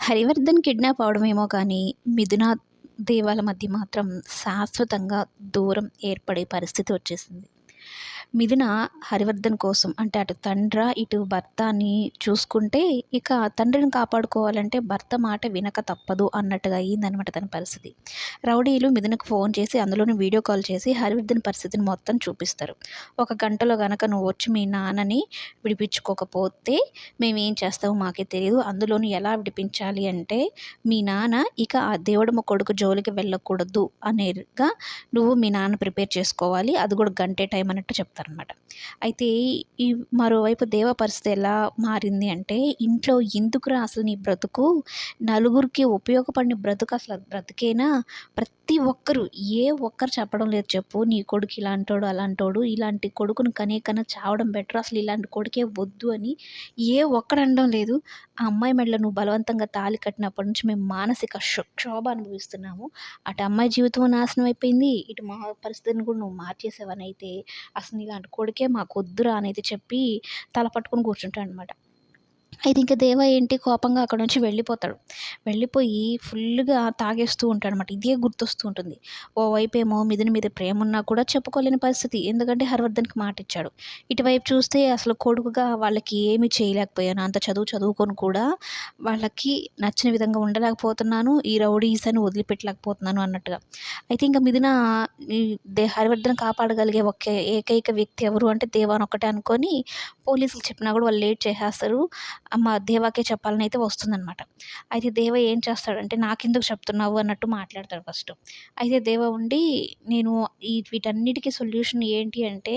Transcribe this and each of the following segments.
Harivardhan kidnap అవడమేమో కానీ మిథున దేవాల మధ్య మాత్రం శాశ్వతంగా దూరం ఏర్పడే పరిస్థితి వచ్చేసింది. మిథున హరివర్ధన్ కోసం అంటే అటు తండ్ర ఇటు భర్త అని చూసుకుంటే ఇక తండ్రిని కాపాడుకోవాలంటే భర్త మాట వినక తప్పదు అన్నట్టుగా అయ్యిందనమాట తన పరిస్థితి. రౌడీలు మిథునకు ఫోన్ చేసి అందులోని వీడియో కాల్ చేసి హరివర్ధన్ పరిస్థితిని మొత్తం చూపిస్తారు. ఒక గంటలో కనుక నువ్వు వచ్చి మీ నాన్నని విడిపించుకోకపోతే మేము ఏం చేస్తామో మాకే తెలియదు అందులోని ఎలా విడిపించాలి అంటే మీ నాన్న ఇక ఆ దేవుడమ్మ కొడుకు జోలికి వెళ్ళకూడదు అనేగా నువ్వు మీ నాన్న ప్రిపేర్ చేసుకోవాలి. అది కూడా గంటే టైం అన్నట్టు చెప్తాను చెప్తారనమాట అయితే ఈ మరోవైపు దేవ పరిస్థితి ఎలా మారింది అంటే ఇంట్లో ఎందుకురా అసలు నీ బ్రతుకు? నలుగురికి ఉపయోగపడిన బ్రతుకు అసలు బ్రతికేనా? ప్రతి ఒక్కరు ఏ ఒక్కరు చెప్పడం లేదు చెప్పు. నీ కొడుకు ఇలాంటోడు అలాంటోడు ఇలాంటి కొడుకును కనే కన్నా చావడం బెటర్. అసలు ఇలాంటి కొడుకే వద్దు అని ఏ ఒక్కడు అనడం లేదు. ఆ అమ్మాయి మెడలో నువ్వు బలవంతంగా తాళి కట్టినప్పటి నుంచి మేము మానసిక క్షోభ అనుభవిస్తున్నాము. అటు అమ్మాయి జీవితం నాశనం అయిపోయింది. ఇటు మా పరిస్థితిని కూడా నువ్వు మార్చేసావని అయితే అసలు ఇలాంటి కొడుకే మాకు వద్దురా అనేది చెప్పి తల పట్టుకొని కూర్చుంటాడు అనమాట అయితే ఇంకా దేవ ఏంటి కోపంగా అక్కడ నుంచి వెళ్ళిపోతాడు. వెళ్ళిపోయి ఫుల్గా తాగేస్తూ ఉంటాడు అనమాట ఇదే గుర్తొస్తూ ఉంటుంది. ఓవైపు ఏమో మిదిని మీద ప్రేమ ఉన్నా కూడా చెప్పుకోలేని పరిస్థితి. ఎందుకంటే హర్వర్ధన్కి మాట ఇచ్చాడు ఇటువైపు చూస్తే అసలు కొడుకుగా వాళ్ళకి ఏమీ చేయలేకపోయాను. అంత చదువు చదువుకొని కూడా వాళ్ళకి నచ్చిన విధంగా ఉండలేకపోతున్నాను. ఈ రౌడీస్ అని వదిలిపెట్టలేకపోతున్నాను అన్నట్టుగా. అయితే ఇంకా మిదిన ఈ దే హరివర్ధన్ కాపాడగలిగే ఒకే ఏకైక వ్యక్తి ఎవరు అంటే దేవాన్ ఒక్కటే అనుకొని పోలీసులు చెప్పినా కూడా వాళ్ళు లేట్ చేసేస్తారు. అమ్మ దేవాకే చెప్పాలని అయితే వస్తుందన్నమాట. అయితే దేవ ఏం చేస్తాడంటే నాకెందుకు చెప్తున్నావు? అన్నట్టు మాట్లాడతాడు ఫస్ట్. అయితే దేవ ఉండి నేను ఈ వీటన్నిటికీ సొల్యూషన్ ఏంటి అంటే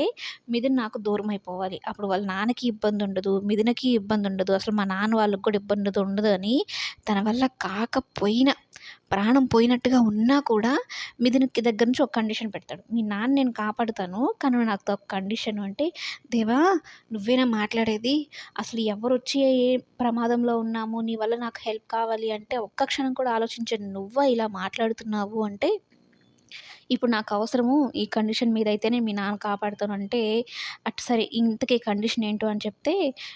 మిథున్ నాకు దూరం అయిపోవాలి. అప్పుడు వాళ్ళ నాన్నకి ఇబ్బంది ఉండదు మిథునకి ఇబ్బంది ఉండదు. అసలు మా నాన్న వాళ్ళకి కూడా ఇబ్బంది ఉండదు అని తన వల్ల కాకపోయినా ప్రాణం పోయినట్టుగా ఉన్నా కూడా మిథునకి దగ్గర నుంచి ఒక కండిషన్ పెడతాడు. మీ నాన్న నేను కాపాడుతాను కానీ నాకు ఒక కండిషన్ అంటే దేవా నువ్వేనా మాట్లాడేది? అసలు ఎవరు వచ్చి ఏ ప్రమాదంలో ఉన్నాము? నీ వల్ల నాకు హెల్ప్ కావాలి అంటే ఒక్క క్షణం కూడా ఆలోచించండి నువ్వా ఇలా మాట్లాడుతున్నావు? అంటే ఇప్పుడు నాకు అవసరము ఈ కండిషన్ మీద అయితేనే మీ నాన్న కాపాడుతాను అంటే అటు సరే ఇంతకీ కండిషన్ ఏంటో అని చెప్తే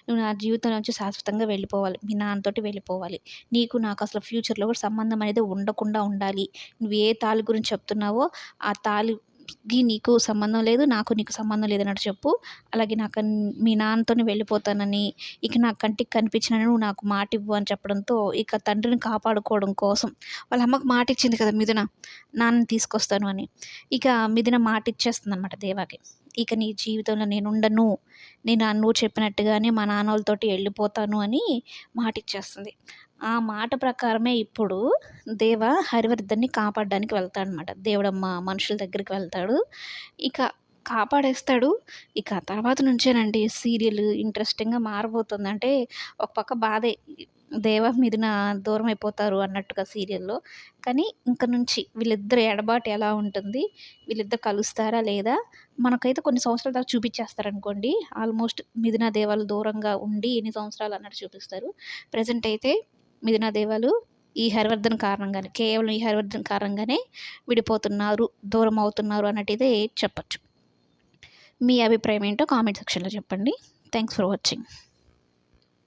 నువ్వు నా జీవితం నుంచి శాశ్వతంగా వెళ్ళిపోవాలి. మీ నాన్నతోటి వెళ్ళిపోవాలి. నీకు నాకు అసలు ఫ్యూచర్లో కూడా సంబంధం అనేది ఉండకుండా ఉండాలి. నువ్వు ఏ తాళి గురించి చెప్తున్నావో ఆ తాళి తాళికి నీకు సంబంధం లేదు నాకు నీకు సంబంధం లేదన్నట్టు చెప్పు. అలాగే నాకు మీ నాన్నతోనే వెళ్ళిపోతానని ఇక నా కంటికి కనిపించిన నువ్వు నాకు మాట ఇవ్వు అని చెప్పడంతో ఇక తండ్రిని కాపాడుకోవడం కోసం వాళ్ళ అమ్మకు మాట ఇచ్చింది కదా మిథున నాన్నని తీసుకొస్తాను అని. ఇక మిథున మాట ఇచ్చేస్తుంది అనమాట దేవాకి. ఇక నీ జీవితంలో నేను ఉండను నేను నువ్వు చెప్పినట్టుగానే మా నాన్న వాళ్ళతోటి వెళ్ళిపోతాను అని మాట ఇచ్చేస్తుంది ఆ మాట ప్రకారమే ఇప్పుడు దేవ హరివర్ధన్ని కాపాడడానికి వెళ్తాడనమాట దేవుడమ్మ మనుషుల దగ్గరికి వెళ్తాడు. ఇక కాపాడేస్తాడు. ఇక తర్వాత నుంచేనండి సీరియల్ ఇంట్రెస్టింగ్గా మారబోతుంది అంటే ఒక పక్క బాధే. దేవ మీదన దూరం అయిపోతారు అన్నట్టుగా సీరియల్లో. కానీ ఇంక నుంచి వీళ్ళిద్దరు ఎడబాటు ఎలా ఉంటుంది? వీళ్ళిద్దరు కలుస్తారా లేదా? మనకైతే కొన్ని సంవత్సరాల తర్వాత చూపించేస్తారు అనుకోండి ఆల్మోస్ట్ మిథున దేవాలు దూరంగా ఉండి ఎన్ని సంవత్సరాలు అన్నట్టు చూపిస్తారు. ప్రజెంట్ అయితే మిథున దేవాలు ఈ హరివర్ధన్ కారణంగానే కేవలం ఈ హరివర్ధన్ కారణంగానే విడిపోతున్నారు దూరం అవుతున్నారు అన్నట్టు చెప్పచ్చు. మీ అభిప్రాయం ఏంటో కామెంట్ సెక్షన్లో చెప్పండి. Thanks for watching.